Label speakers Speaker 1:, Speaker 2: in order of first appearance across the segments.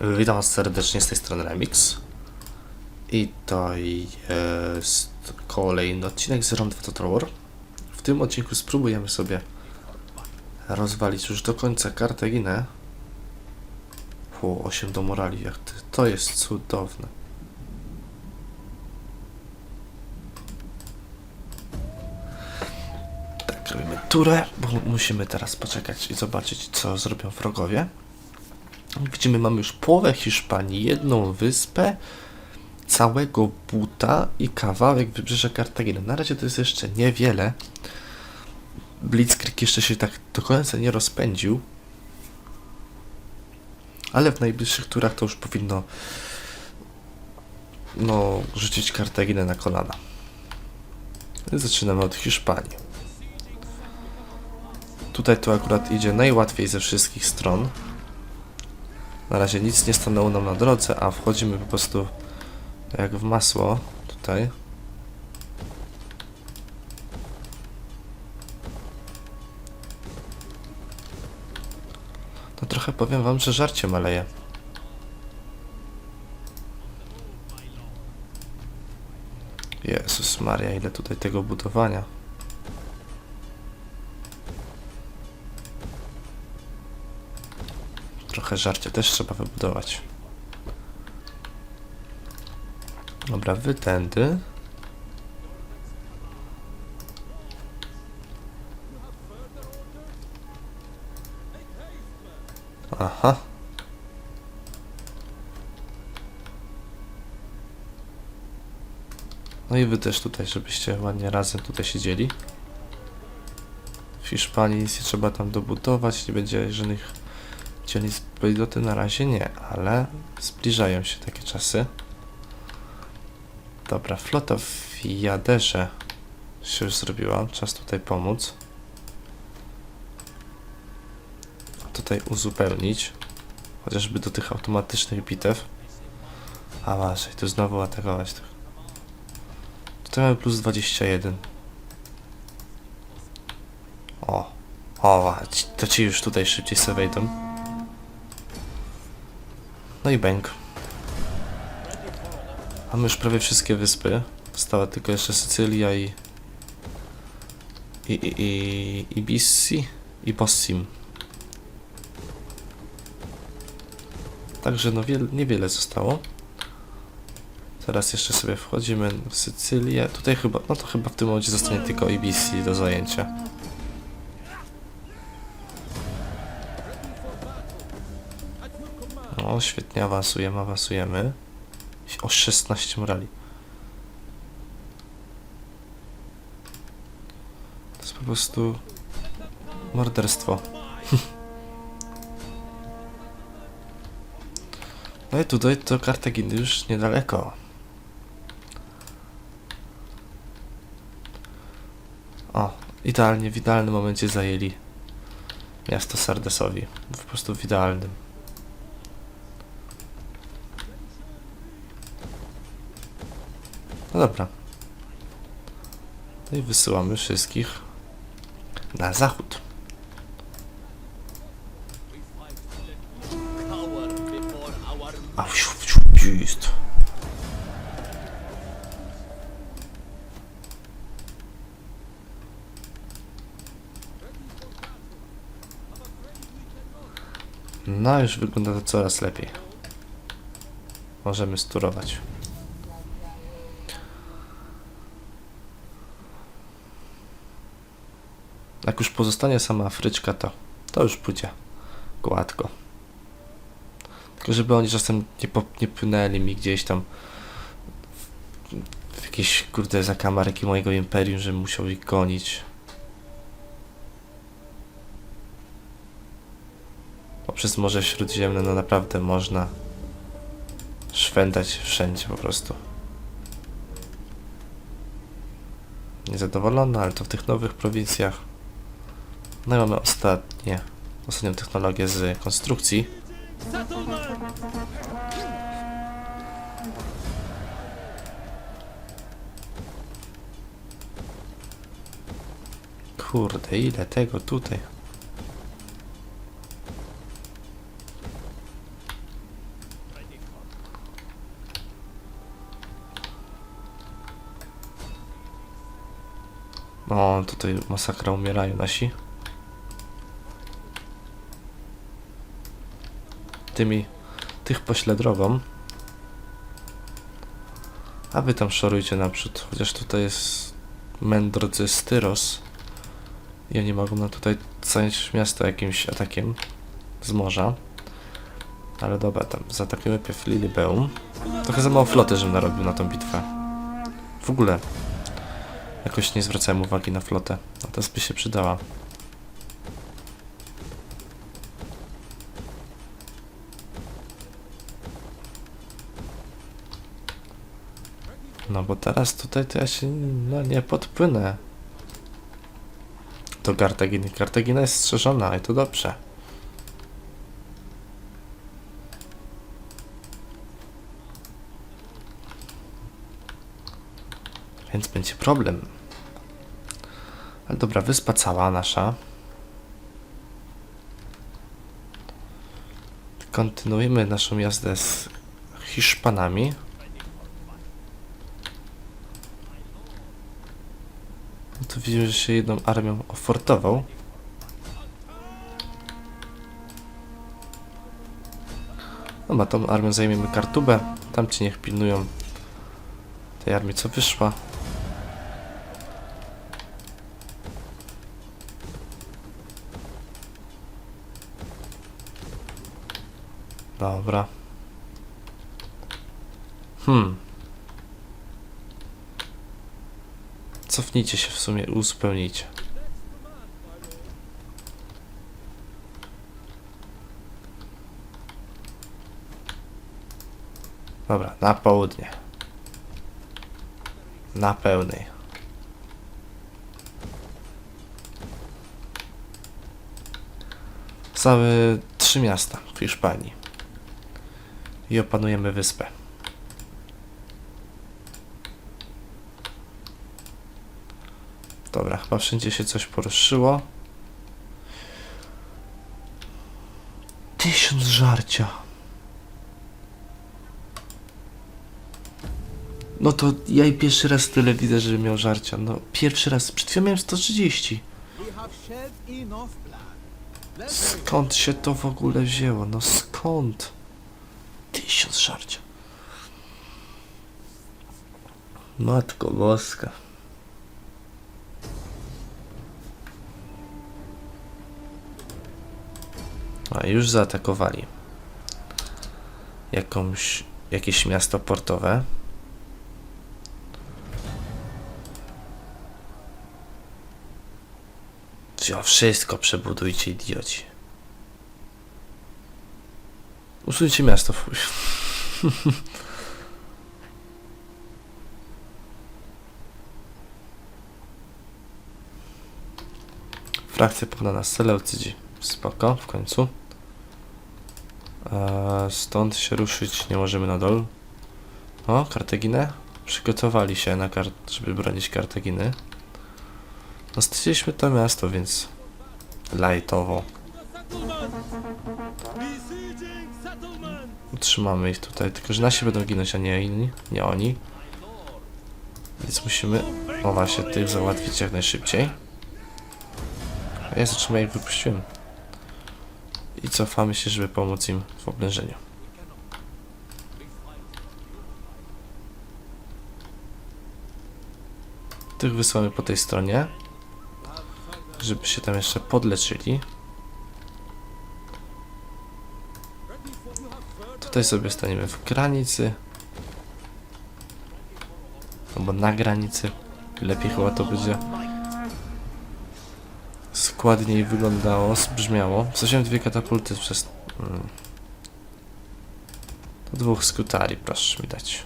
Speaker 1: Witam Was serdecznie z tej strony Remix. I to jest kolejny odcinek z Round Total War. W tym odcinku spróbujemy sobie rozwalić już do końca Kartaginę. O, 8 do morali, jak ty. To jest cudowne. Tak, robimy turę, bo musimy teraz poczekać i zobaczyć, co zrobią wrogowie. Widzimy, mamy już połowę Hiszpanii, jedną wyspę, całego buta i kawałek wybrzeża Kartaginy. Na razie to jest jeszcze niewiele. Blitzkrieg jeszcze się tak do końca nie rozpędził. Ale w najbliższych turach to już powinno no, rzucić Kartaginę na kolana. Zaczynamy od Hiszpanii. Tutaj to akurat idzie najłatwiej ze wszystkich stron. Na razie nic nie stanęło nam na drodze, a wchodzimy po prostu jak w masło tutaj. No trochę powiem wam, że żarcie maleje. Jezus Maria, ile tutaj tego budowania. Trochę żarcie też trzeba wybudować. Dobra, wy tędy. Aha. No i wy też tutaj, żebyście ładnie razem tutaj siedzieli. W Hiszpanii nic nie trzeba tam dobudować, nie będzie żadnych dzielnic poligoty na razie nie, ale zbliżają się takie czasy. Dobra, flota w Jaderze się już zrobiła, czas tutaj pomóc. Tutaj uzupełnić, chociażby do tych automatycznych bitew. A masz, i tu znowu atakować. tych. Tutaj mamy plus 21. O, o, to ci już tutaj szybciej sobie wejdą. No i bęk. Mamy już prawie wszystkie wyspy. Została tylko jeszcze Sycylia i... I... i... i... Ibissi i Bossim. Także no wiel, niewiele zostało. Teraz jeszcze sobie wchodzimy w Sycylię. Tutaj chyba, no to chyba w tym momencie zostanie tylko Ibissi do zajęcia. Świetnie awansujemy, awansujemy. O 16 morali. To jest po prostu morderstwo. No i tutaj do Kartaginy już niedaleko. O, idealnie, w idealnym momencie zajęli miasto Sardesowi. Po prostu w idealnym. Dobra. No i wysyłamy wszystkich na zachód. A jest. No już wygląda to coraz lepiej. Możemy sturować. Jak już pozostanie sama Afryczka, to, to już pójdzie gładko. Tylko żeby oni czasem nie, po, nie płynęli mi gdzieś tam w, w jakieś kurde zakamarki mojego imperium, że musiał ich gonić. Poprzez Morze Śródziemne no naprawdę można szwendać wszędzie po prostu. Niezadowolona, ale to w tych nowych prowincjach no i mamy ostatnie, ostatnią technologię z konstrukcji. Kurde, ile tego tutaj? O, tutaj masakra umierają nasi. Tymi, tych pośle drogą. A wy tam szorujcie naprzód, chociaż tutaj jest mędrodzy Styros. I oni mogą nam tutaj zająć miasto jakimś atakiem z morza. Ale dobra, tam zaatakujemy pierw Lilibeum. Trochę za mało floty, żebym narobił na tą bitwę. W ogóle jakoś nie zwracałem uwagi na flotę. A teraz by się przydała. No bo teraz tutaj to ja się no, nie podpłynę do Kartaginy. Kartagina jest strzeżona i to dobrze. Więc będzie problem. Ale dobra, wyspa cała nasza. Kontynuujemy naszą jazdę z Hiszpanami. No to widzimy, że się jedną armią ofortował. No ma tą armią zajmiemy Kartubę. Tam ci niech pilnują tej armii, co wyszła. Dobra. Hmm. Cofnijcie się w sumie, uzupełnijcie. Dobra, na południe. Na pełnej. Całe trzy miasta w Hiszpanii. I opanujemy wyspę. Dobra, chyba wszędzie się coś poruszyło. Tysiąc żarcia. No to ja i pierwszy raz tyle widzę, że miał żarcia. No pierwszy raz, przed chwilą miałem 130.
Speaker 2: We have shed enough blood. Let's
Speaker 1: Skąd się to w ogóle wzięło? No skąd? Tysiąc żarcia. Matko boska. A już zaatakowali. Jakąś, jakieś miasto portowe. Wsio, wszystko przebudujcie, idioci. Usuńcie miasto chuj. Frakcja pokonana Seleucydzi. Spoko, w końcu. Eee, stąd się ruszyć nie możemy na dol. O, Kartaginę. Przygotowali się na kar żeby bronić Kartaginy. No straciliśmy to miasto, więc lajtowo. Utrzymamy ich tutaj, tylko że nasi będą ginąć, a nie inni, nie oni. Więc musimy, o właśnie, tych załatwić jak najszybciej. A ja zatrzymaj ich wypuściłem. I cofamy się, żeby pomóc im w oblężeniu. Tych wysłamy po tej stronie, żeby się tam jeszcze podleczyli. Tutaj sobie staniemy w granicy. Albo na granicy. Lepiej chyba to będzie składniej wyglądało, brzmiało. Wsadziłem dwie katapulty przez... Mm. To dwóch skutali, proszę mi dać.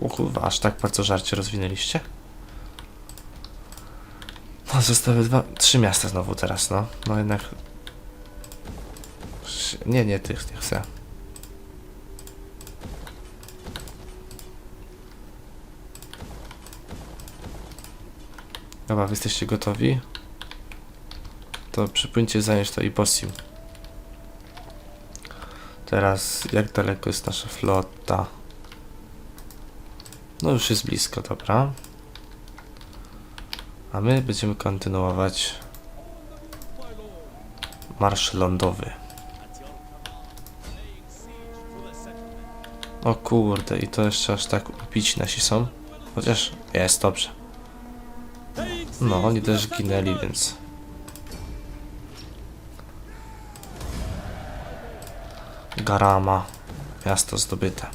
Speaker 1: O aż tak bardzo żarcie rozwinęliście? No, zostały dwa, trzy miasta znowu teraz, no. No jednak... Nie, nie, tych nie chcę. Dobra, wy jesteście gotowi? To przypłyńcie zająć to i Bossium. Teraz, jak daleko jest nasza flota? No już jest blisko, dobra. A my będziemy kontynuować marsz lądowy. O kurde, i to jeszcze aż tak upić nasi są. Chociaż jest dobrze. No, oni też ginęli, więc. Garama, miasto zdobyte.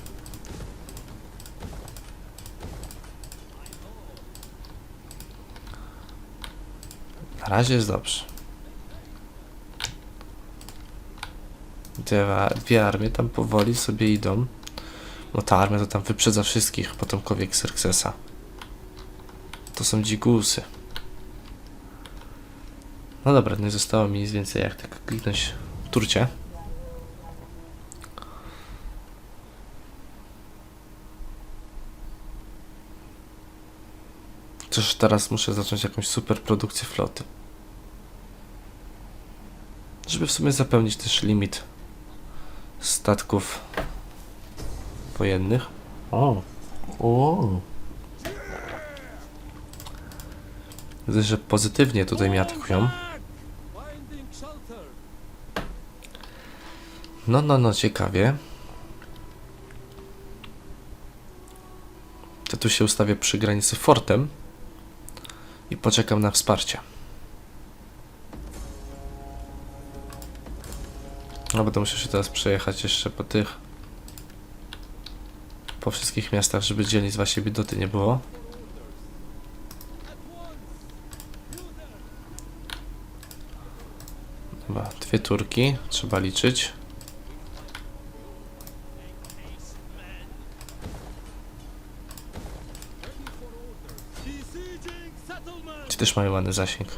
Speaker 1: Na razie jest dobrze. Dwie, dwie armie tam powoli sobie idą. No ta armia to tam wyprzedza wszystkich potomkowie Xerxesa. To są dzigusy. No dobra, nie zostało mi nic więcej jak tak kliknąć w turcie. Chociaż teraz muszę zacząć jakąś super produkcję floty. Żeby w sumie zapełnić też limit statków wojennych. O. O. Widzę, że pozytywnie tutaj mnie atakują. No, no, no, ciekawie. To tu się ustawię przy granicy fortem i poczekam na wsparcie. No, będę musiał się teraz przejechać jeszcze po tych po wszystkich miastach, żeby dzielnic właśnie bidoty nie było. Chyba dwie turki, trzeba liczyć. Też mają ładny zasięg.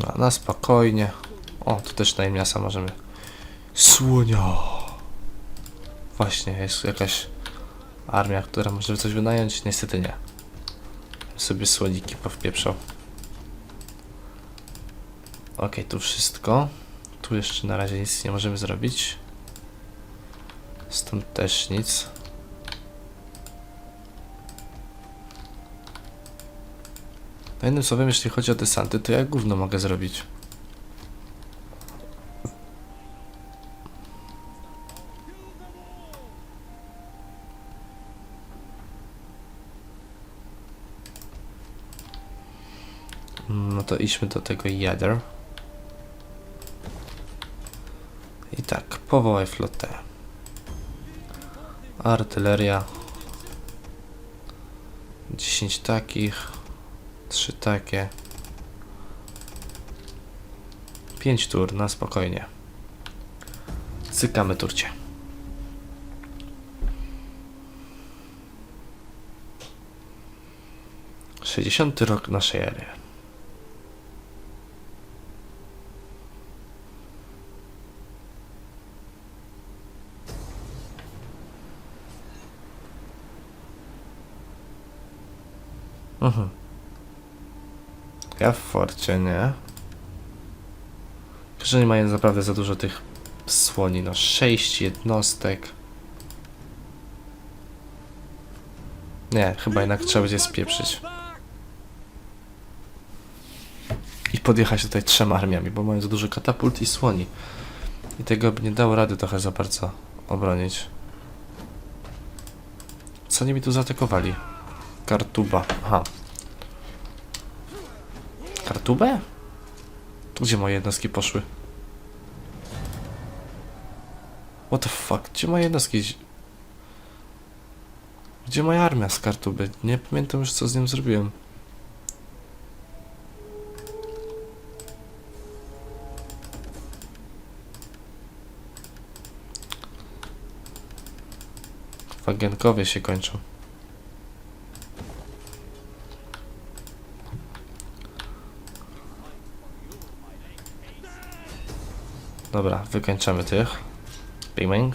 Speaker 1: No, na spokojnie. O, tu też na miasa możemy. Słonia! Właśnie, jest jakaś armia, która może coś wynająć? Niestety nie. Sobie słoniki powpieprzał. Ok, tu wszystko. Tu jeszcze na razie nic nie możemy zrobić. Stąd też nic. No jednym słowem, jeśli chodzi o desanty, to ja gówno mogę zrobić. No to idźmy do tego jader. I tak, powołaj flotę. Artyleria. 10 takich. 3 takie. 5 tur, na spokojnie. Cykamy turcie. Sześćdziesiąty rok naszej ery. Mhm. Ja w forcie, nie? Że nie mają naprawdę za dużo tych słoni, no sześć jednostek. Nie, chyba jednak trzeba będzie spieprzyć. I podjechać tutaj trzema armiami, bo mają za dużo katapult i słoni. I tego by nie dało rady trochę za bardzo obronić. Co oni mi tu zaatakowali? Kartuba. Aha. Kartubę? Tu Gdzie moje jednostki poszły? What the fuck? Gdzie moje jednostki? Gdzie moja armia z Kartuby? Nie pamiętam już co z nią zrobiłem. Wagenkowie się kończą. Dobra, wykończamy tych. Big bang.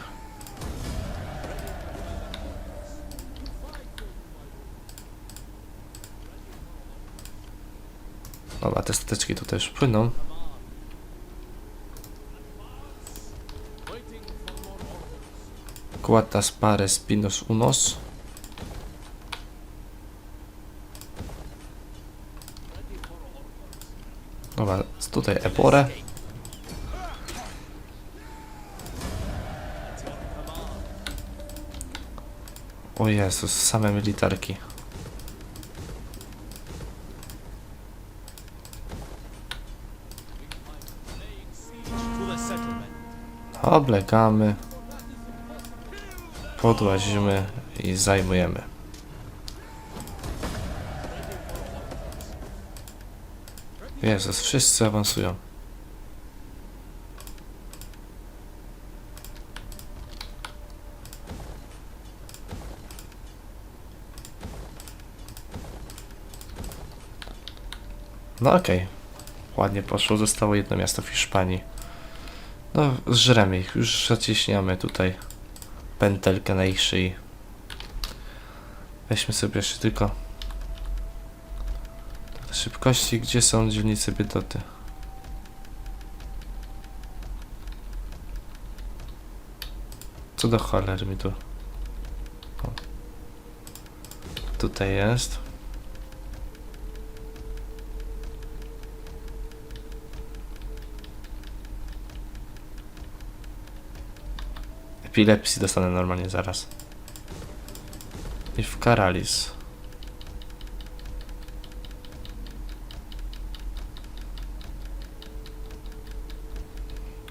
Speaker 1: Dobra, te statyczki tutaj już płyną. Cuatas pares pinos unos. Dobra, tutaj eporę. O Jezus, same militarki. Oblegamy. Podłazimy i zajmujemy. Jezus, wszyscy awansują. No okej. Ładnie poszło. Zostało jedno miasto w Hiszpanii. No, zżremy ich. Już zacieśniamy tutaj pętelkę na ich szyi. Weźmy sobie jeszcze tylko szybkości. Gdzie są dzielnice biedoty? Co do cholery mi tu? O. Tutaj jest. Epilepsji dostanę normalnie zaraz. I w Karalis.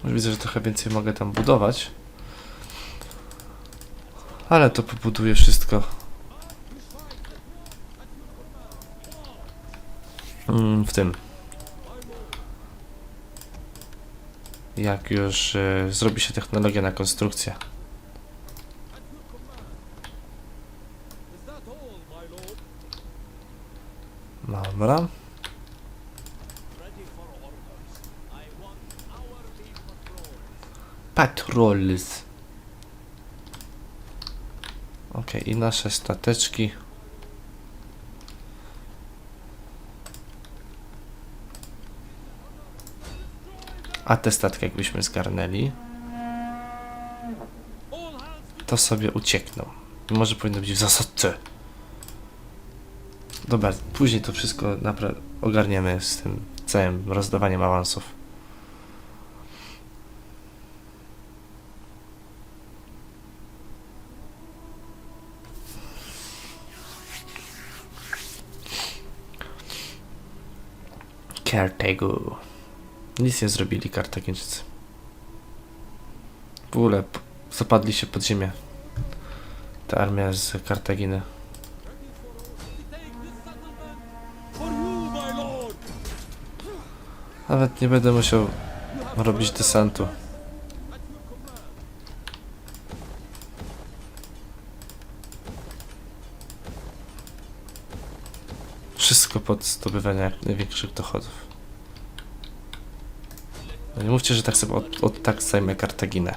Speaker 1: Widzę, że trochę więcej mogę tam budować. Ale to pobuduję wszystko. Mm, w tym. Jak już y, zrobi się technologia na konstrukcję. Dobra. Patrols. Okej, i nasze stateczki. A te statki jakbyśmy zgarnęli, to sobie uciekną. Może powinno być w zasadce. Dobra, później to wszystko ogarniemy z tym całym rozdawaniem awansów. Cartago. Nic nie zrobili Kartagińczycy. W ogóle zapadli się pod ziemię. Ta armia z Kartaginy. Nawet nie będę musiał robić desantu. Wszystko pod zdobywanie jak największych dochodów. No nie mówcie, że tak sobie od, od tak zajmę Kartaginę.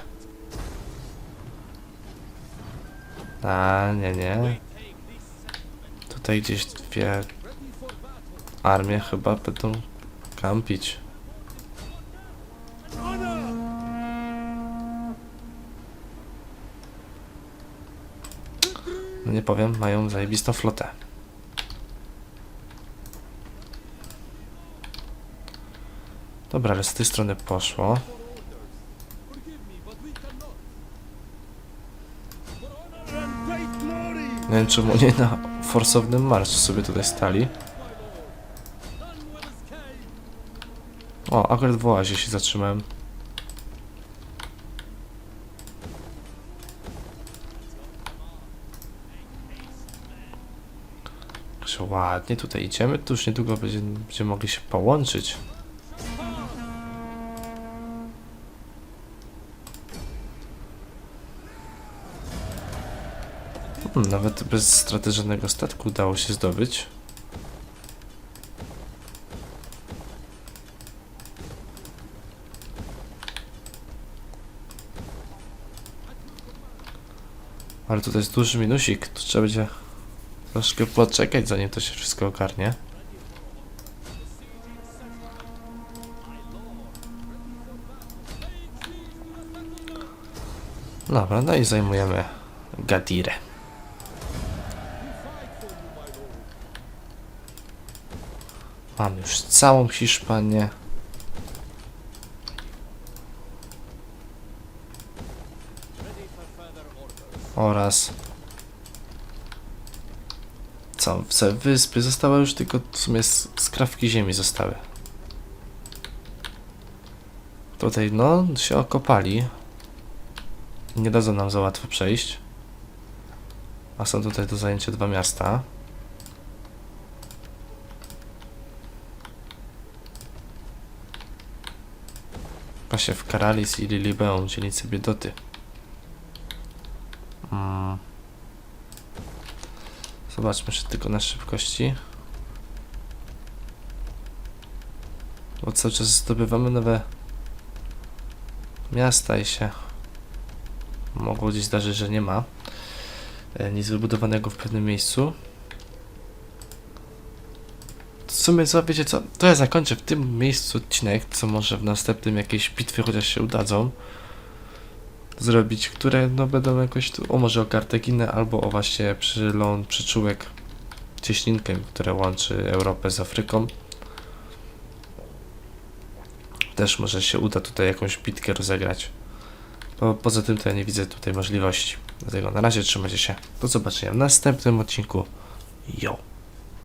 Speaker 1: A nie, nie. Tutaj gdzieś dwie armie chyba będą kampić. No nie powiem, mają zajebistą flotę. Dobra, ale z tej strony poszło. Nie wiem, czemu nie na forsownym marszu sobie tutaj stali. O, akurat w oazie się zatrzymałem. Także ładnie tutaj idziemy, tu już niedługo będziemy, będziemy mogli się połączyć. Hmm, nawet bez straty żadnego statku udało się zdobyć. Ale tutaj jest duży minusik, tu trzeba będzie troszkę poczekać zanim to się wszystko ogarnie. Dobra, no i zajmujemy Gadirę. Mam już całą Hiszpanię. Oraz całe wyspy zostały już tylko w sumie skrawki ziemi zostały. Tutaj no się okopali. Nie dadzą nam za łatwo przejść. A są tutaj do zajęcia dwa miasta. Właśnie w Karalis i Lilibeum, dzielnicy Biedoty. Mm. Zobaczmy jeszcze tylko na szybkości. Bo cały czas zdobywamy nowe miasta i się mogło gdzieś zdarzyć, że nie ma e, nic wybudowanego w pewnym miejscu. W sumie co, wiecie co, to ja zakończę w tym miejscu odcinek, co może w następnym jakieś bitwy chociaż się udadzą zrobić, które no będą jakoś tu, o może o Kartaginę albo o właśnie przyląd, przyczółek, cieśninkę, które łączy Europę z Afryką. Też może się uda tutaj jakąś bitkę rozegrać. Bo poza tym to ja nie widzę tutaj możliwości. Dlatego na razie trzymajcie się. Do zobaczenia w następnym odcinku. Yo!